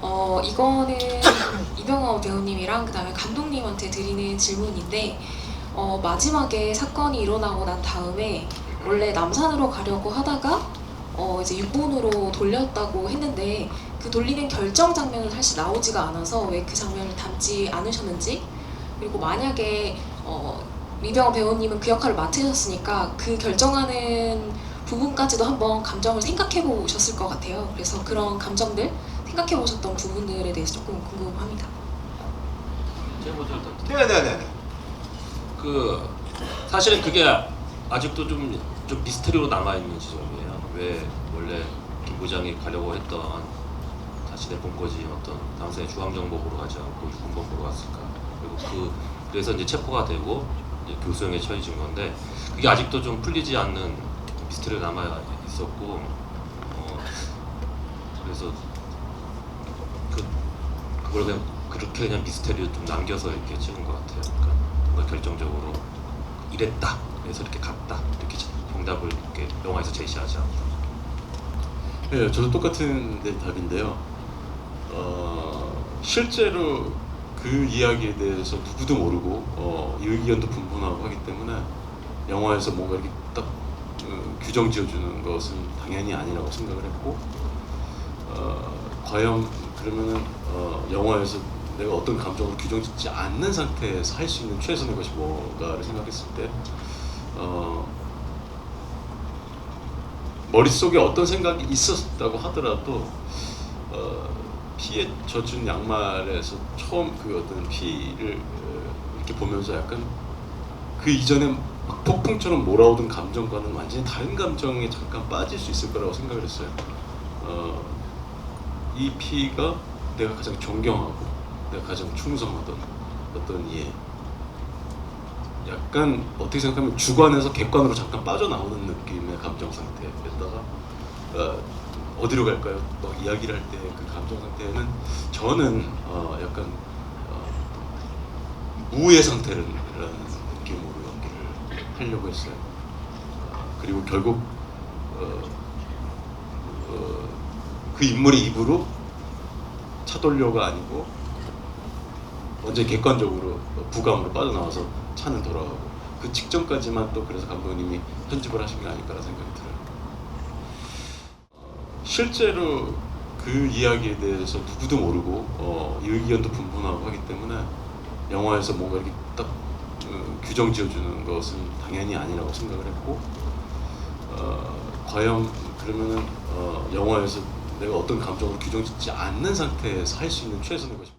어, 이거는 이병헌 배우님이랑 그다음에 감독님한테 드리는 질문인데 어, 마지막에 사건이 일어나고 난 다음에 원래 남산으로 가려고 하다가 어, 이제 육본으로 돌렸다고 했는데 그 돌리는 결정 장면은 사실 나오지가 않아서 왜 그 장면을 담지 않으셨는지 그리고 만약에 어, 이병헌 배우님은 그 역할을 맡으셨으니까 그 결정하는 부분까지도 한번 감정을 생각해 보셨을 것 같아요. 그래서 그런 감정들 생각해 보셨던 부분들에 대해서 조금 궁금합니다. 제가 먼저 일단 네네네. 그 사실은 그게 아직도 좀, 좀 미스터리로 남아 있는 지점이에요. 왜 원래 김 부장이 가려고 했던 자신의 본거지 어떤 당선의 중앙 정보부로 가지 않고 육군본부로 갔을까? 그리고 그 그래서 이제 체포가 되고 이제 교수형에 처해진 건데 그게 아직도 좀 풀리지 않는 미스터리가 남아 있었고 어, 그래서 그 그걸 그냥 그렇게 그냥 미스테리를 좀 남겨서 이렇게 찍은 것 같아요. 그러니까 뭔가 결정적으로 이랬다. 그래서 이렇게 갔다. 이렇게 정답을 이렇게 영화에서 제시하지 않다. 네, 저도 똑같은 데 답인데요. 어, 실제로 그 이야기에 대해서 누구도 모르고 어, 의견도 분분하고 하기 때문에 영화에서 뭔가 이렇게 딱 어, 규정 지어주는 것은 당연히 아니라고 생각을 했고 어, 과연 그러면은 어, 영화에서 내가 어떤 감정을 규정 짓지 않는 상태에서 할 수 있는 최선의 것이 뭐가를 생각했을 때 어, 머릿속에 어떤 생각이 있었다고 하더라도 어, 피에 젖은 양말에서 처음 그 어떤 피를 어, 이렇게 보면서 약간 그 이전에 막 폭풍처럼 몰아오던 감정과는 완전히 다른 감정에 잠깐 빠질 수 있을 거라고 생각을 했어요. 어, 이 피가 내가 가장 존경하고 내가 가장 충성하던 어떤 예 약간 어떻게 생각하면 주관에서 객관으로 잠깐 빠져나오는 느낌의 감정 상태에다가 어, 어디로 갈까요? 뭐 이야기를 할 때 그 감정 상태는 저는 어, 약간 어, 무의 상태라는 느낌으로 연기를 하려고 했어요. 어, 그리고 결국 어, 어, 그 인물의 입으로 차돌려가 아니고 완전 히 객관적으로 부감으로 빠져나와서 차는 돌아가고 그 직전까지만 또 그래서 감독님이 편집을 하신 게 아닐까라는 생각이 들어요. 어, 실제로 그 이야기에 대해서 누구도 모르고 어, 의견도 분분하고 하기 때문에 영화에서 뭔가 이렇게 딱 어, 규정 지어주는 것은 당연히 아니라고 생각을 했고 어, 과연 그러면은 어, 영화에서 내가 어떤 감정을 규정 짓지 않는 상태에서 할 수 있는 최선의 것이